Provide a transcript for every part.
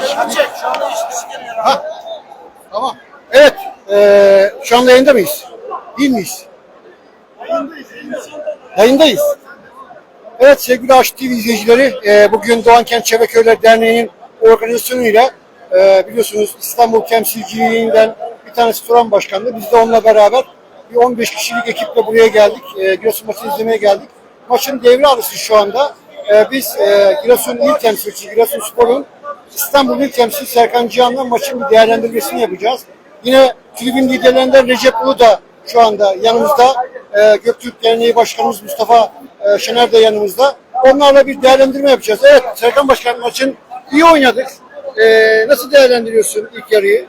Çek. Şu anda hiç kişi gelmiyor. Ha. Tamam. Evet. eee şu anda yayında mıyız? Değil miyiz? Yayındayız. Evet sevgili Aşk TV izleyicileri, eee, bugün Doğan Kent Çevre Köyler Derneği'nin organizasyonuyla eee, biliyorsunuz İstanbul temsilciliğinden bir tanesi Turan Başkanı. Biz de onunla beraber bir 15 kişilik ekiple buraya geldik. Eee Giresun maçını izlemeye geldik. Maçın devre arası şu anda. Eee, biz eee Giresun İl Temsilcisi, Giresun Spor'un İstanbul İl Temsilcisi Serkan Cihan'la maçın bir değerlendirmesini yapacağız. Yine tribün liderlerinden Recep Ulu da şu anda yanımızda. Ee, Göktürk Derneği Başkanımız Mustafa e, Şener de yanımızda. Onlarla bir değerlendirme yapacağız. Evet Serkan Başkan maçın iyi oynadık. Ee, nasıl değerlendiriyorsun ilk yarıyı?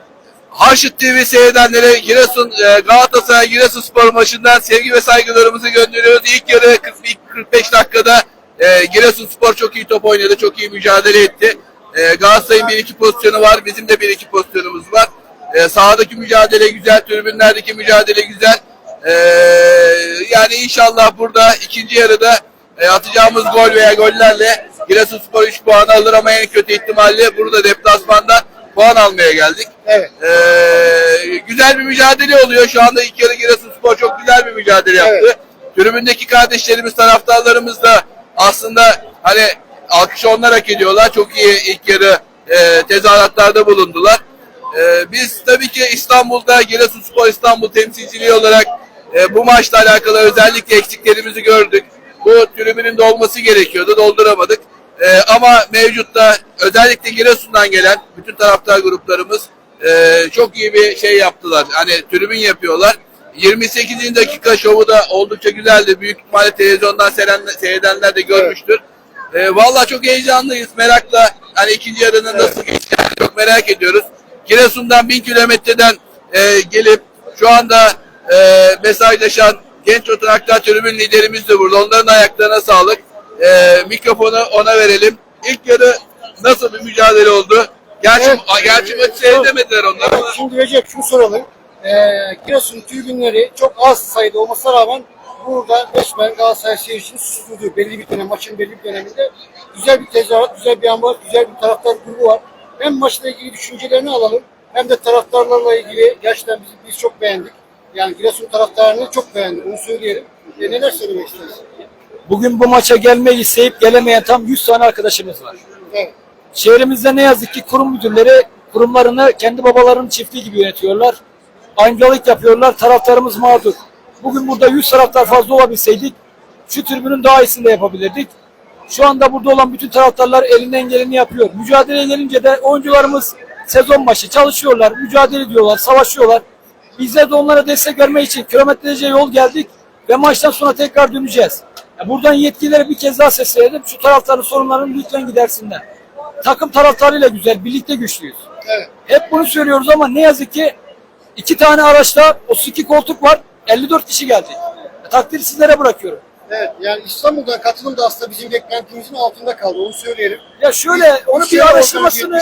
Harşit TV seyredenlere Giresun e, Galatasaray Giresun Spor maçından sevgi ve saygılarımızı gönderiyoruz. İlk yarı 40, ilk 45 dakikada e, Giresun Spor çok iyi top oynadı, çok iyi mücadele etti. E, Galatasaray'ın bir iki pozisyonu var, bizim de bir iki pozisyonumuz var. E, sahadaki mücadele güzel, tribünlerdeki mücadele güzel. E, yani inşallah burada ikinci yarıda e, atacağımız gol veya gollerle Giresun Spor 3 puanı alır ama en kötü ihtimalle burada deplasmandan puan almaya geldik. Evet. Ee, güzel bir mücadele oluyor. Şu anda ilk yarı Giresunspor çok güzel bir mücadele yaptı. Evet. Tribündeki kardeşlerimiz, taraftarlarımız da aslında hani alkışı onlar hak ediyorlar. Çok iyi ilk yarı e, tezahüratlarda bulundular. E, biz tabii ki İstanbul'da Giresunspor İstanbul temsilciliği olarak e, bu maçla alakalı özellikle eksiklerimizi gördük. Bu tribünün dolması gerekiyordu. Dolduramadık. Ee, ama mevcutta özellikle Giresun'dan gelen bütün taraftar gruplarımız e, çok iyi bir şey yaptılar. Hani tribün yapıyorlar. 28. dakika şovu da oldukça güzeldi. Büyük ihtimalle televizyondan seyredenler, de görmüştür. Ee, Valla çok heyecanlıyız. Merakla hani ikinci yarının nasıl geçeceğini çok merak ediyoruz. Giresun'dan bin kilometreden e, gelip şu anda e, mesajlaşan genç oturaklar tribün liderimiz de burada. Onların ayaklarına sağlık. E, mikrofonu ona verelim. İlk yarı nasıl bir mücadele oldu? Gerçi, Evet. gerçi maçı seyredemediler onlar ama. Şimdi Recep şunu soralım. Ee, Giresun tribünleri çok az sayıda olmasına rağmen burada resmen Galatasaray seyircisini susturdu. Belli bir dönem, maçın belli bir döneminde. Güzel bir tezahürat, güzel bir ambar, güzel bir taraftar grubu var. Hem maçla ilgili düşüncelerini alalım hem de taraftarlarla ilgili gerçekten biz, biz çok beğendik. Yani Giresun taraftarını çok beğendik, onu söyleyelim. E, neler söylemek istersin? Bugün bu maça gelmeyi isteyip gelemeyen tam 100 tane arkadaşımız var. Evet. Şehrimizde ne yazık ki kurum müdürleri kurumlarını kendi babalarının çiftliği gibi yönetiyorlar. Ancılık yapıyorlar, taraftarımız mağdur. Bugün burada 100 taraftar fazla olabilseydik şu tribünün daha iyisini de yapabilirdik. Şu anda burada olan bütün taraftarlar elinden geleni yapıyor. Mücadeleye gelince de oyuncularımız sezon başı çalışıyorlar, mücadele ediyorlar, savaşıyorlar. Bizler de onlara destek vermek için kilometrelerce yol geldik ve maçtan sonra tekrar döneceğiz. Buradan yetkililere bir kez daha seslenelim. Şu taraftarın sorunlarını lütfen gidersinler. Takım taraftarıyla güzel, birlikte güçlüyüz. Evet. Hep bunu söylüyoruz ama ne yazık ki iki tane araçta 32 koltuk var, 54 kişi geldi. E, takdiri sizlere bırakıyorum. Evet, yani İstanbul'dan katılım da aslında bizim beklentimizin altında kaldı, onu söyleyelim. Ya şöyle onu şey bir araştırmasını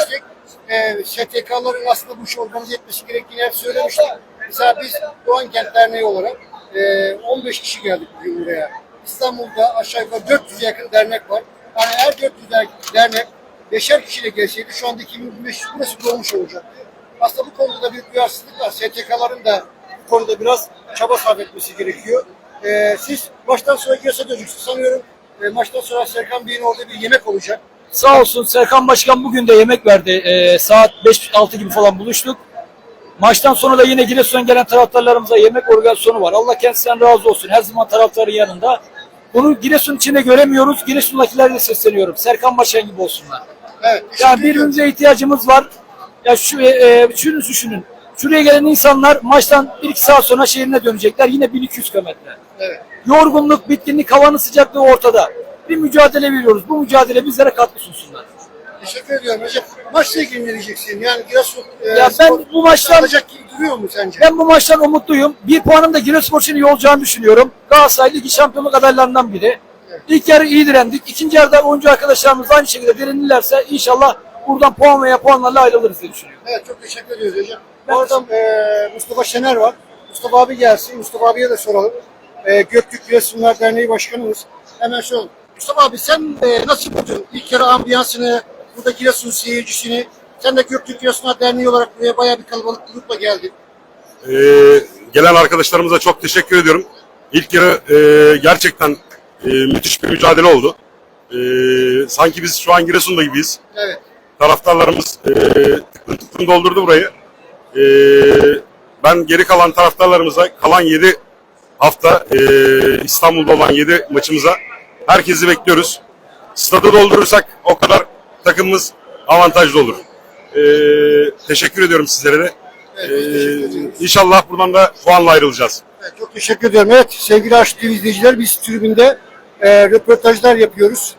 e, STK'ların aslında bu işi organize etmesi gerektiğini hep söylemiştik. Mesela biz Doğan Kent Derneği olarak e, 15 kişi geldik bugün buraya. İstanbul'da aşağı yukarı 400'e yakın dernek var. Yani her 400 der- dernek beşer kişiyle gelseydi şu anda 2500 burası dolmuş olacaktı. Aslında bu konuda da bir haksızlık var. STK'ların da bu konuda biraz çaba sarf etmesi gerekiyor. E, siz maçtan sonra Giresun'a döneceksiniz sanıyorum. E, maçtan sonra Serkan Bey'in orada bir yemek olacak. Sağ olsun Serkan Başkan bugün de yemek verdi. Ee, saat 5-6 gibi falan buluştuk. Maçtan sonra da yine Giresun'dan gelen taraftarlarımıza yemek organizasyonu var. Allah kendisinden razı olsun. Her zaman taraftarın yanında. Bunu Giresun içinde göremiyoruz. Giresun'dakilerle sesleniyorum. Serkan Başkan gibi olsunlar. Evet. Yani birbirimize ihtiyacımız var. Ya şu e, e, şunu düşünün. Şuraya gelen insanlar maçtan 1-2 saat sonra şehrine dönecekler. Yine 1200 kilometre. Evet. Yorgunluk, bitkinlik, havanın sıcaklığı ortada. Bir mücadele veriyoruz. Bu mücadele bizlere katkı sunsunlar. Teşekkür ediyorum Recep. Maçla ilgili ne diyeceksin? Yani Giresun e, Ya ben bu maçtan- alacak gibi duruyor mu sence? Ben bu maçtan umutluyum. Bir puanım da Giresunspor için iyi olacağını düşünüyorum. Galatasaray Ligi şampiyonluk adaylarından biri. İlk yarı iyi direndik. İkinci yarıda oyuncu arkadaşlarımız aynı şekilde direnirlerse inşallah buradan puan veya puanlarla ayrılırız diye düşünüyorum. Evet çok teşekkür ediyoruz Recep. Arada e, Mustafa Şener var. Mustafa abi gelsin. Mustafa abiye de soralım. E, Göktürk Giresunlar Derneği Başkanımız. Hemen soralım. Mustafa abi sen e, nasıl buldun? İlk yarı ambiyansını, burada Giresun seyircisini Sen de Göktürk Giresunlar Derneği olarak buraya bayağı bir kalabalık grupla geldin. Ee, gelen arkadaşlarımıza çok teşekkür ediyorum. İlk yarı e, gerçekten e, müthiş bir mücadele oldu. E, sanki biz şu an Giresun'da gibiyiz. Evet. Taraftarlarımız e, tıklım tıklım doldurdu burayı. E, ben geri kalan taraftarlarımıza kalan 7 hafta e, İstanbul'da olan 7 maçımıza herkesi bekliyoruz. Stadı doldurursak o kadar takımımız avantajlı olur. E, teşekkür ediyorum sizlere de. Evet, Ee, inşallah buradan da puanla ayrılacağız. Evet, çok teşekkür ediyorum. Evet sevgili Aşk TV izleyiciler biz tribünde e, röportajlar yapıyoruz.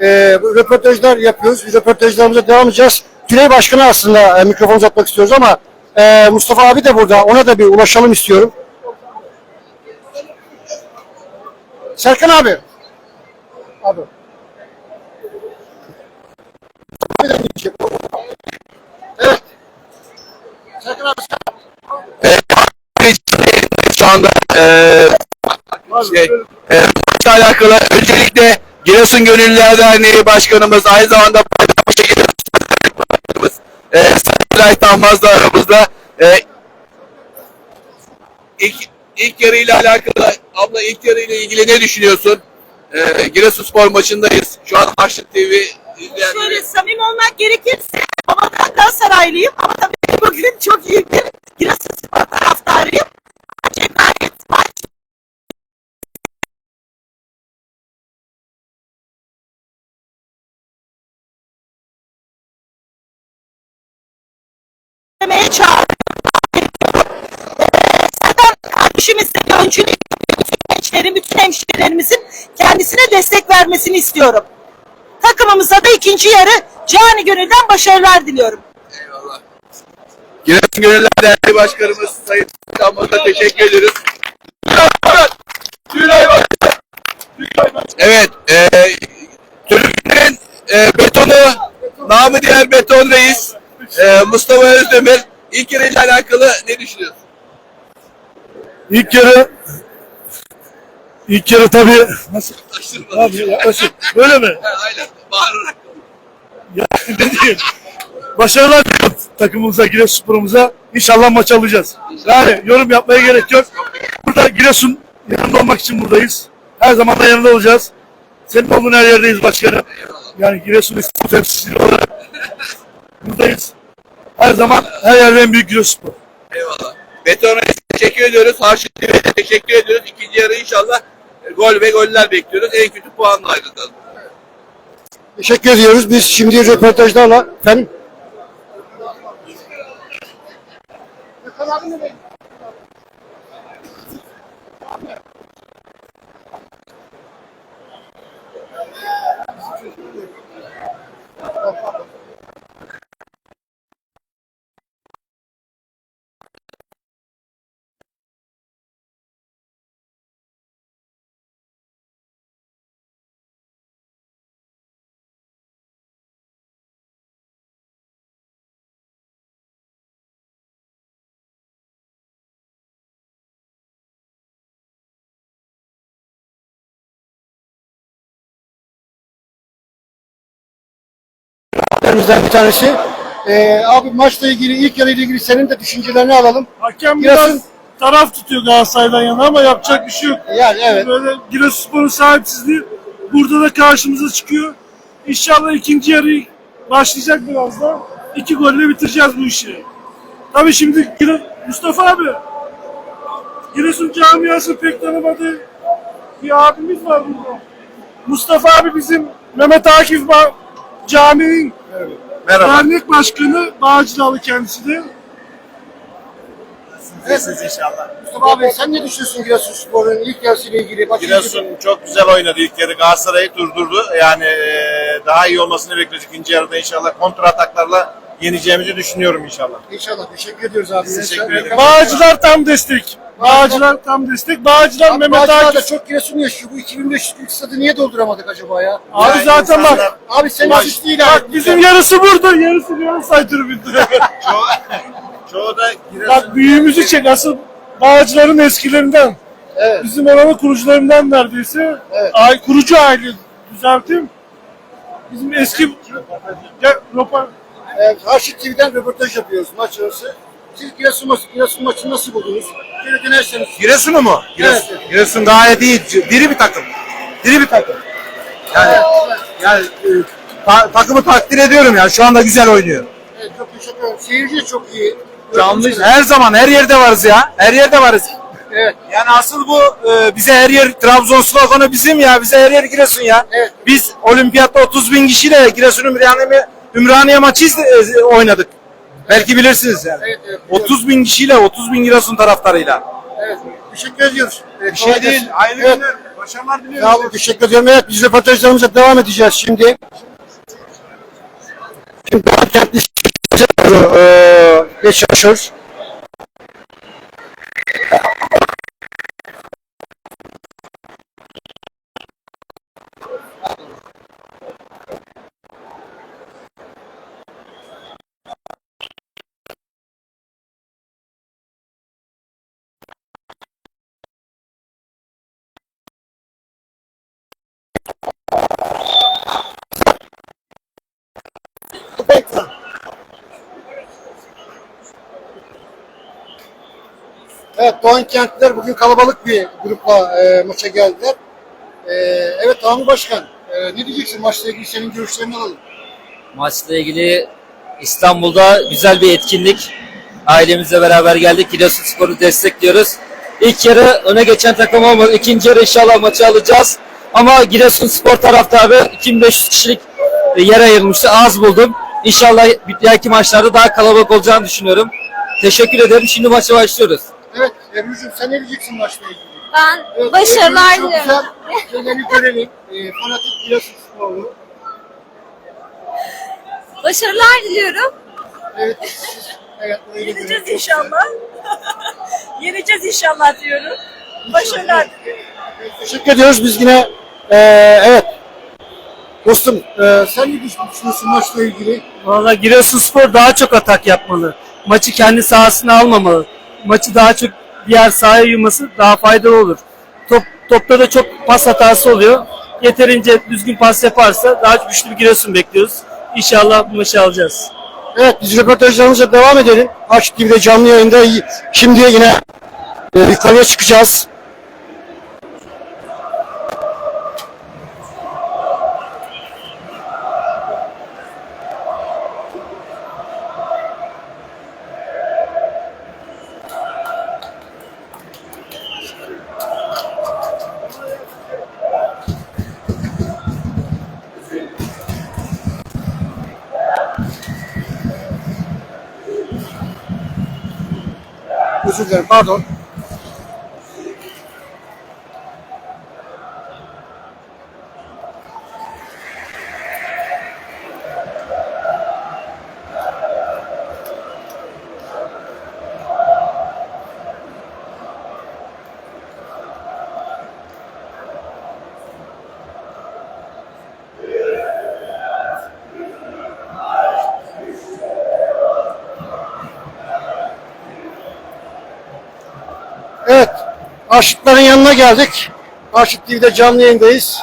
E, röportajlar yapıyoruz. Röportajlarımıza devam edeceğiz. Tülay Başkan'a aslında e, mikrofon uzatmak istiyoruz ama e, Mustafa abi de burada. Ona da bir ulaşalım istiyorum. Serkan abi. Abi. Evet. Abi Şu anda eee şey, maçla alakalı öncelikle Giresun Gönüllüler Derneği Başkanımız aynı zamanda Bayrampaşa Giresun eee Sayın Eray Tahmaz da aramızda. Eee ilk, ilk yarıyla alakalı abla ilk yarıyla ilgili ne düşünüyorsun? Eee Giresunspor maçındayız. Şu an Aşık TV izleyenleri. Şöyle samimi olmak gerekirse babadan Galatasaraylıyım ama tabii bugün çok iyi bir bütün hemşehrilerimizin kendisine destek vermesini istiyorum. Takımımıza da ikinci yarı cani gönülden başarılar diliyorum. Eyvallah. Giresun Gönüllüler Derneği Başkanımız Sayın Kambal'a teşekkür ederiz. Evet, e, Türkiye'nin e, betonu, namı diğer beton reis e, Mustafa Özdemir ilk yarıyla alakalı ne düşünüyorsun? İlk yarı ilk yarı tabii nasıl abi yaklaşık böyle mi? Ha, Aynen, bağırarak. Ya ne diyeyim? Başarılar diliyorum takımımıza, Giresunspor'umuza. İnşallah maç alacağız. Yani yorum yapmaya gerek yok. Burada Giresun yanında olmak için buradayız. Her zaman da yanında olacağız. Senin olduğun her yerdeyiz başkanım. Yani Giresun İstanbul temsilcisi olarak buradayız. Her zaman her yerde en büyük Giresunspor. Eyvallah. Beton reis teşekkür ediyoruz. Harşit TV'ye de teşekkür ediyoruz. İkinci yarı inşallah gol ve goller bekliyoruz. En kötü puanla ayrılalım. Teşekkür ediyoruz. Biz şimdi röportajlarla efendim. Bizden bir tanesi. Ee, abi maçla ilgili ilk yarı ile ilgili senin de düşüncelerini alalım. Hakem Giresun- biraz taraf tutuyor Galatasaray'dan yana ama yapacak bir şey yok. Yani evet. Böyle Giresunspor'un sahipsizliği burada da karşımıza çıkıyor. İnşallah ikinci yarı başlayacak birazdan. İki golle bitireceğiz bu işi. Tabii şimdi Gire- Mustafa abi Giresun camiası pek tanımadığı bir abimiz var burada. Mustafa abi bizim Mehmet Akif ba- Camii'nin dernek başkanı Bağcılalı kendisi de. Mustafa abi sen ne düşünüyorsun Giresunspor'un ilk yarısı ile ilgili? Bak, Giresun çok güzel oynadı ilk yarı. Galatasaray'ı durdurdu. Yani e, daha iyi olmasını bekliyoruz ikinci yarıda inşallah. Kontra ataklarla yeneceğimizi düşünüyorum inşallah. İnşallah. Teşekkür ediyoruz abi. Teşekkür ederim. Bağcılar tam destek. Bağcılar tam destek. Bağcılar Abi Mehmet Bağcılar'da Akif. çok Giresun yaşıyor. Bu 2500 kişilik stadı niye dolduramadık acaba ya? Abi Yani zaten insanlar- bak. Abi senin Bak, asist değil bak abi. bizim yarısı burada, yarısı Galatasaray tribünde. Çoğu, çoğu da Giresun bak büyüğümüzü çek asıl Bağcılar'ın eskilerinden. Evet. Bizim oranın kurucularından neredeyse. Evet. Ay, kurucu aile düzelteyim. Bizim eski Ya, Ropa- E, Karşı TV'den röportaj yapıyoruz maç arası. Siz Giresun maçı, Giresun maçını nasıl buldunuz? Şöyle dönerseniz. Giresun'u mu? Giresun, Evet. Giresun gayet iyi. Diri bir takım. Diri bir takım. Yani yani e, ta- takımı takdir ediyorum ya. Şu anda güzel oynuyor. Evet, çok teşekkür ederim. Seyirci de çok iyi. Canlıyız. Her zaman her yerde varız ya. Her yerde varız. Evet. Yani asıl bu e, bize her yer Trabzonspor konu bizim ya. Bize her yer Giresun ya. Evet. Biz olimpiyatta 30 bin kişiyle Giresun Ümraniye, Ümraniye maçı izle- e, oynadık. Belki bilirsiniz yani. Evet, evet. 30 bin kişiyle 30 bin Giresun taraftarıyla. Evet. Teşekkür ediyoruz. Bir şey değil. Hayırlı Evet. günler. Başarılar diliyorum. Sağ olun, teşekkür ediyorum. Evet, biz röportajlarımıza devam edeceğiz şimdi. Şimdi daha kentli eee geçiyoruz. Evet, Doğan Kentliler bugün kalabalık bir grupla eee, maça geldiler. Eee, evet, Ahmet Başkan, eee, ne diyeceksin maçla ilgili senin görüşlerini alalım. Maçla ilgili İstanbul'da güzel bir etkinlik. Ailemizle beraber geldik. Giresunspor'u destekliyoruz. İlk yarı öne geçen takım olmadı. İkinci yarı inşallah maçı alacağız. Ama Giresunspor taraftarı 2500 kişilik yer ayırmıştı. Az buldum. İnşallah bir dahaki maçlarda daha kalabalık olacağını düşünüyorum. Teşekkür ederim. Şimdi maça başlıyoruz. Evet, Ebru'cum sen ne diyeceksin maçla ilgili? Ben Evet, başarılar diliyorum. Çok güzel şeyleri görelim. Eee fanatik Giresun sporlu. Başarılar diliyorum. Evet, siz, evet, Yeneceğiz inşallah. Yeneceğiz inşallah diyorum. Başarılar. Evet, Teşekkür ediyoruz. Biz yine eee evet. Dostum eee, sen ne düşünüyorsun maçla ilgili? Valla Giresunspor daha çok atak yapmalı. Maçı kendi sahasına almamalı. Maçı daha çok diğer sahaya yığması daha faydalı olur. Top, topta da çok pas hatası oluyor. Yeterince düzgün pas yaparsa daha güçlü bir Giresun bekliyoruz. İnşallah bu maçı alacağız. Evet biz röportajlarımıza devam edelim. Aç TV'de canlı yayında şimdi yine e, yukarıya çıkacağız. 这个码头。Aşıkların yanına geldik. Aşık TV'de canlı yayındayız.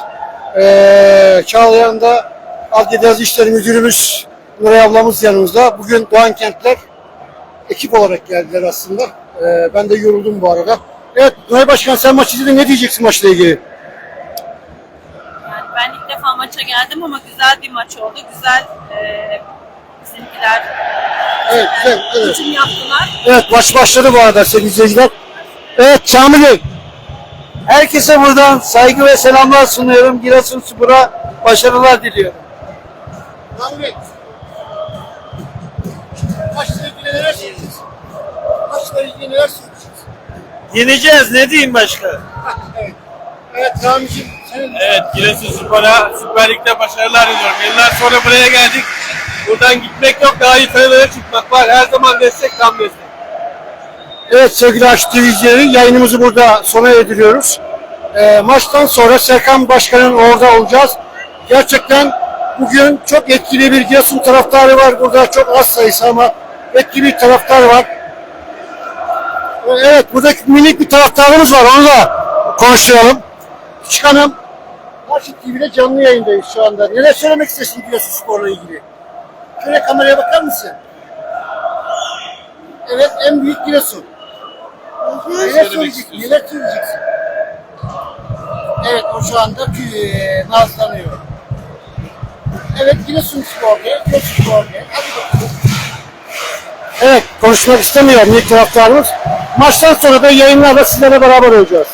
Ee, Çağlayan'da Adliye Yazı İşleri Müdürümüz Nuray ablamız yanımızda. Bugün Doğan Kentler ekip olarak geldiler aslında. Ee, ben de yoruldum bu arada. Evet, Nuray Başkan sen maçı izledin. Ne diyeceksin maçla ilgili? Yani ben ilk defa maça geldim ama güzel bir maç oldu. Güzel eee bizimkiler Evet, güzel. Evet. hücum yaptılar. Evet, maç başladı bu arada sevgili izleyiciler. Evet, Kamil Herkese buradan saygı ve selamlar sunuyorum. Giresunspor'a başarılar diliyorum. Kamil Maçla ilgili neler söyleyeceksiniz? Maçla ilgili neler söyleyeceksiniz? Yeneceğiz ne diyeyim başka? Evet. Evet Evet Giresunspor'a Süper Lig'de başarılar diliyorum. Yıllar sonra buraya geldik. Buradan gitmek yok daha iyi sayılara çıkmak var. Her zaman destek tam destek. Evet sevgili Aç TV yayınımızı burada sona erdiriyoruz. Ee, maçtan sonra Serkan Başkan'ın orada olacağız. Gerçekten bugün çok etkili bir Giresun taraftarı var burada. Çok az sayısı ama etkili bir taraftar var. Ee, Evet burada minik bir taraftarımız var. Onu da konuşturalım. Küçük hanım Maçı TV'de canlı yayındayız şu anda. Neler söylemek istersin Giresun Spor'la ilgili? Şöyle kameraya bakar mısın? Evet en büyük Giresun. Neler söyleyeceksin? Neler söyleyeceksin? Evet o şu anda eee, nazlanıyor. Evet Giresun Spor diye, Giresun Spor diye. Hadi bakalım. Evet konuşmak istemiyor ilk taraftarımız. Maçtan sonra da yayınlarla sizlerle beraber olacağız.